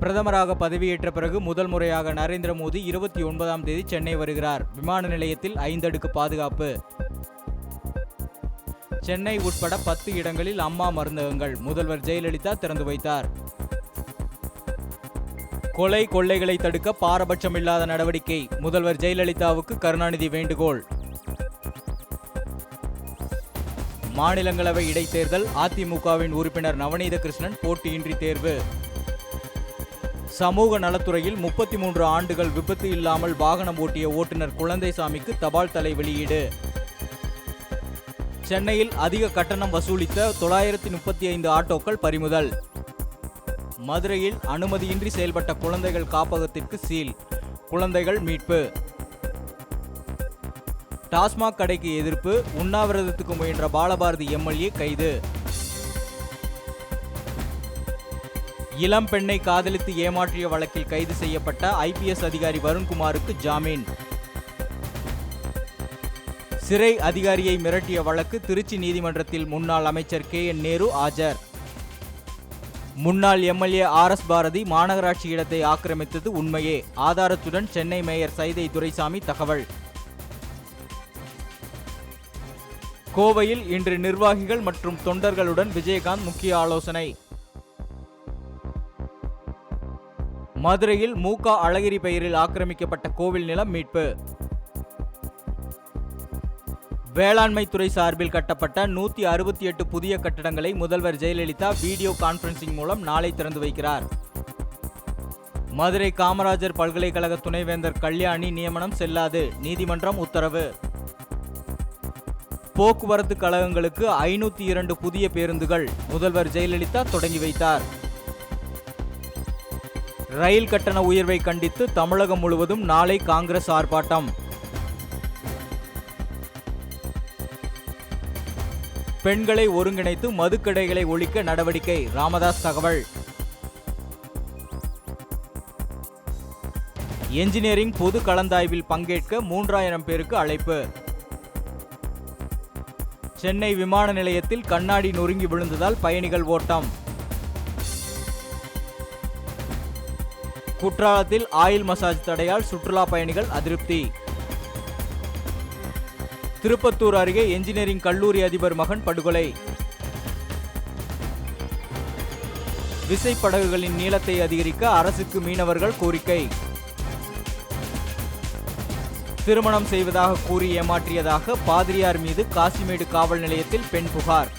பிரதமராக பதவியேற்ற பிறகு முதல் முறையாக நரேந்திர மோடி இருபத்தி ஒன்பதாம் தேதி சென்னை வருகிறார். விமான நிலையத்தில் ஐந்தடுக்கு பாதுகாப்பு. சென்னை உட்பட பத்து இடங்களில் அம்மா மருந்தகங்கள். முதல்வர் ஜெயலலிதா திறந்து வைத்தார். கொலை கொள்ளைகளை தடுக்க பாரபட்சமில்லாத நடவடிக்கை. முதல்வர் ஜெயலலிதாவுக்கு கருணாநிதி வேண்டுகோள். மாநிலங்களவை இடைத்தேர்தல். அதிமுகவின் உறுப்பினர் நவநீத கிருஷ்ணன் போட்டியின்றி தேர்வு. சமூக நலத்துறையில் முப்பத்தி மூன்று ஆண்டுகள் விபத்து இல்லாமல் வாகனம் ஓட்டிய ஓட்டுநர் குழந்தைசாமிக்கு தபால் தலை வெளியீடு. சென்னையில் அதிக கட்டணம் வசூலித்த தொள்ளாயிரத்தி முப்பத்தி ஐந்து ஆட்டோக்கள் பறிமுதல். மதுரையில் அனுமதியின்றி செயல்பட்ட குழந்தைகள் காப்பகத்திற்கு சீல் குழந்தைகள் மீட்பு. டாஸ்மாக் கடைக்கு எதிர்ப்பு உண்ணாவிரதத்துக்கு முயன்ற பாலபாரதி எம்எல்ஏ கைது. இளம் பெண்ணை காதலித்து ஏமாற்றிய வழக்கில் கைது செய்யப்பட்ட ஐபிஎஸ் அதிகாரி வருண்குமாருக்கு ஜாமீன். சிறை அதிகாரியை மிரட்டிய வழக்கு திருச்சி நீதிமன்றத்தில் முன்னாள் அமைச்சர் கே என் நேரு ஆஜர். முன்னாள் எம்எல்ஏ ஆர் எஸ் பாரதி மாநகராட்சி இடத்தை ஆக்கிரமித்தது உண்மையே. ஆதாரத்துடன் சென்னை மேயர் சைதை துரைசாமி தகவல். கோவையில் இன்று நிர்வாகிகள் மற்றும் தொண்டர்களுடன் விஜயகாந்த் முக்கிய ஆலோசனை. மதுரையில் மூகா அழகிரி பெயரில் ஆக்கிரமிக்கப்பட்ட கோவில் நிலம் மீட்பு. வேளாண்மைத்துறை சார்பில் கட்டப்பட்ட நூத்தி அறுபத்தி எட்டு புதிய கட்டடங்களை முதல்வர் ஜெயலலிதா வீடியோ கான்பரன்சிங் மூலம் நாளை திறந்து வைக்கிறார். மதுரை காமராஜர் பல்கலைக்கழக துணைவேந்தர் கல்யாணி நியமனம் செல்லாது நீதிமன்றம் உத்தரவு. போக்குவரத்து கழகங்களுக்கு ஐநூத்தி இரண்டு புதிய பேருந்துகள் முதல்வர் ஜெயலலிதா தொடங்கி வைத்தார். ரயில் கட்டண உயர்வை கண்டித்து தமிழகம் முழுவதும் நாளை காங்கிரஸ் ஆர்ப்பாட்டம். பெண்களை ஒருங்கிணைத்து மதுக்கடைகளை ஒழிக்க நடவடிக்கை ராமதாஸ் தகவல். என்ஜினியரிங் பொது கலந்தாய்வில் பங்கேற்க மூன்றாயிரம் பேருக்கு அழைப்பு. சென்னை விமான நிலையத்தில் கண்ணாடி நொறுங்கி விழுந்ததால் பயணிகள் ஓட்டம். குற்றாலத்தில் ஆயில் மசாஜ் தடையால் சுற்றுலா பயணிகள் அதிருப்தி. திருப்பத்தூர் அருகே என்ஜினியரிங் கல்லூரி அதிபர் மகன் படுகொலை. விசைப்படகுகளின் நீளத்தை அதிகரிக்க அரசுக்கு மீனவர்கள் கோரிக்கை. திருமணம் செய்வதாக கூறி ஏமாற்றியதாக பாதிரியார் மீது காசிமேடு காவல் நிலையத்தில் பெண் புகார்.